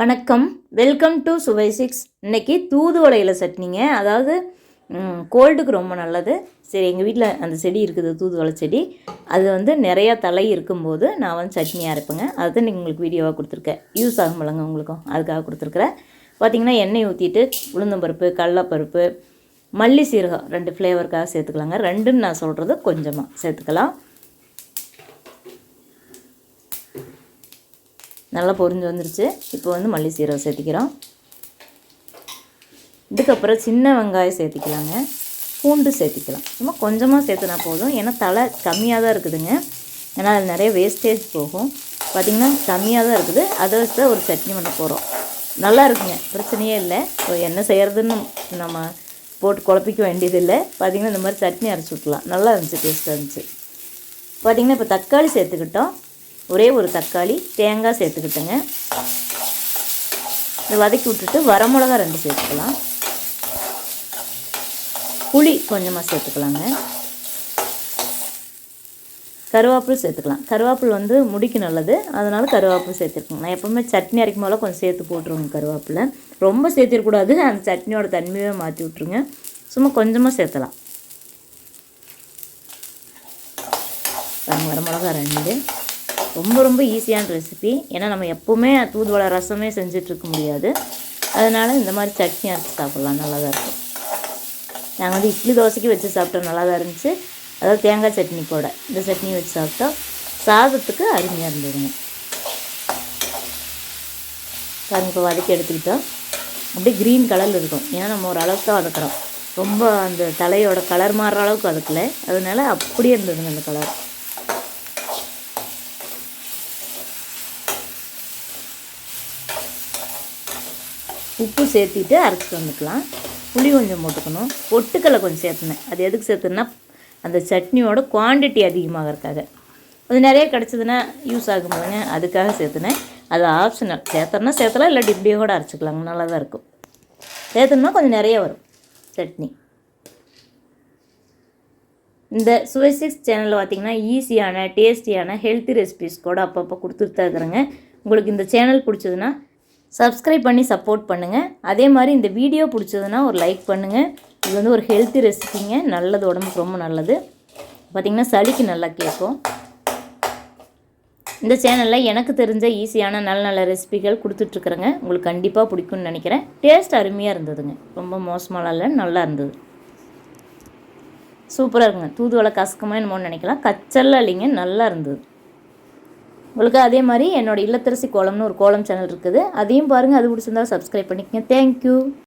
வணக்கம். Welcome to சுவை six இன்றைக்கி தூதுவளையில் சட்னிங்க அதாவது கோல்டுக்கு ரொம்ப நல்லது. சரி எங்கள் வீட்டில் அந்த செடி இருக்குது தூதுவளை செடி. அது வந்து நிறையா தலை இருக்கும்போது நான் வந்து சட்னி அரைப்பேங்க. அதுதான் நீங்கள் உங்களுக்கு வீடியோவாக கொடுத்துருக்கேன். யூஸ் ஆகும் பழங்க உங்களுக்கும். அதுக்காக கொடுத்துருக்குறேன். பார்த்தீங்கன்னா எண்ணெய் ஊற்றிட்டு உளுந்தம்பருப்பு கடலப்பருப்பு மல்லி சீரகம் ரெண்டு ஃப்ளேவருக்காக சேர்த்துக்கலாங்க. ரெண்டுன்னு நான் சொல்கிறது கொஞ்சமாக சேர்த்துக்கலாம். நல்லா பொரிஞ்சு வந்துருச்சு. இப்போ வந்து மல்லி சீரகம் சேர்த்திக்கிறோம். இதுக்கப்புறம் சின்ன வெங்காயம் சேர்த்திக்கலாங்க. பூண்டு சேர்த்திக்கலாம். சும்மா கொஞ்சமாக சேர்த்துனா போதும். ஏன்னா தலை கம்மியாக தான் இருக்குதுங்க. ஏன்னா அது நிறைய வேஸ்டேஜ் போகும். பார்த்திங்கன்னா கம்மியாக தான் இருக்குது. அதை வச்சு தான் ஒரு சட்னி பண்ண போகிறோம் நல்லா இருக்குங்க. பிரச்சனையே இல்லை. இப்போ என்ன செய்கிறதுன்னு நம்ம போட்டு குழப்பிக்க வேண்டியதில்லை. பார்த்திங்கன்னா இந்த மாதிரி சட்னி அரைச்சி விட்லாம் நல்லா இருந்துச்சு டேஸ்ட்டாக இருந்துச்சு. பார்த்திங்கன்னா இப்போ தக்காளி சேர்த்துக்கிட்டோம். ஒரே ஒரு தக்காளி தேங்காய் சேர்த்துக்கிட்டேங்க. இதை வதக்கி விட்டுட்டு வரமிளகா ரெண்டு சேர்த்துக்கலாம். புளி கொஞ்சமாக சேர்த்துக்கலாங்க. கருவேப்பில் சேர்த்துக்கலாம். கருவேப்பில் வந்து முடிக்கு நல்லது. அதனால் கருவேப்பில் சேர்த்துருக்கோங்க நான் எப்போவுமே சட்னி அரைக்கும் போல கொஞ்சம் சேர்த்து போட்டுருவோங்க கருவேப்பிலை. ரொம்ப சேர்த்திடக்கூடாது. அந்த சட்னியோட தன்மையை மாற்றி விட்ருங்க சும்மா கொஞ்சமாக சேர்த்தலாம். பாருங்க வரமிளகா ரெண்டு. ரொம்ப ரொம்ப ஈஸியான ரெசிபி. ஏன்னா நம்ம எப்போவுமே தூதுவளை ரசமே செஞ்சிட்ருக்க முடியாது. அதனால் இந்த மாதிரி சட்னி அரைச்சி சாப்பிட்லாம். நல்லா தான் இருக்கும். நாங்கள் வந்து இட்லி தோசைக்கு வச்சு சாப்பிட்டோம் நல்லா தான் இருந்துச்சு. அதாவது தேங்காய் சட்னி கூட. இந்த சட்னி வச்சு சாப்பிட்டோம் சாதத்துக்கு அருமையாக இருந்ததுங்க. பாருங்க இப்போ வதக்கி எடுத்துக்கிட்டோம். அப்படியே க்ரீன் கலரில் இருக்கும். ஏன்னா நம்ம ஓரளவுக்கு தான் வதக்குறோம். ரொம்ப அந்த தலையோட கலர் மாறுற அளவுக்கு வதக்கலை. அதனால அப்படியே இருந்ததுங்க அந்த கலர் உப்பு சேர்த்திட்டு அரைச்சிட்டு வந்துக்கலாம். புளி கொஞ்சம் போட்டுக்கணும். பொட்டுக்கடலை கொஞ்சம் சேர்த்துனேன். அது எதுக்கு சேர்த்துனா அந்த சட்னியோட குவாண்டிட்டி அதிகமாகறதுக்காக அது நிறைய கிடச்சதுன்னா யூஸ் ஆகும் போதுங்க அதுக்காக சேர்த்துனேன். அது ஆப்ஷனல் சேர்த்தோன்னா சேர்த்தலாம் இல்லை இப்படியே கூட அரைச்சிக்கலாங்க நல்லா தான் இருக்கும். சேர்த்தோம்னா கொஞ்சம் நிறைய வரும் சட்னி. இந்த சுவை சிக்ஸ் சேனலில் பார்த்தீங்கன்னா ஈஸியான டேஸ்டியான ஹெல்த்தி ரெசிபிஸ் கூட அப்பப்போ கொடுத்துட்டு தான் இருக்கிறேங்க. உங்களுக்கு இந்த சேனல் பிடிச்சதுன்னா சப்ஸ்கிரைப் பண்ணி சப்போர்ட் பண்ணுங்கள் அதே மாதிரி இந்த வீடியோ பிடிச்சதுன்னா ஒரு லைக் பண்ணுங்கள் இது வந்து ஒரு ஹெல்த்தி ரெசிபிங்க நல்லது உடம்புக்கு ரொம்ப நல்லது. பார்த்திங்கன்னா சளிக்கு நல்லா கேட்கும். இந்த சேனலில் எனக்கு தெரிஞ்ச ஈஸியான நல்ல நல்ல ரெசிபிகள் கொடுத்துட்ருக்குறேங்க. உங்களுக்கு கண்டிப்பாக பிடிக்கும்னு நினைக்கிறேன். டேஸ்ட் அருமையாக இருந்ததுங்க. ரொம்ப மோசமாலாம் இல்லை நல்லா இருந்தது. சூப்பராக இருக்குங்க. தூதுவளை கசக்கமாக என்னமோன்னு நினைக்கலாம். கச்சல்லாம் இல்லைங்க நல்லா இருந்தது. உங்களுக்கு அதே மாதிரி என்னோட இல்லத்தரசி கோலம்னு ஒரு கோலம் சேனல் இருக்குது. அதையும் பாருங்கள் அது பிடிச்சிருந்தா சப்ஸ்கிரைப் பண்ணிக்கங்க. தேங்க்யூ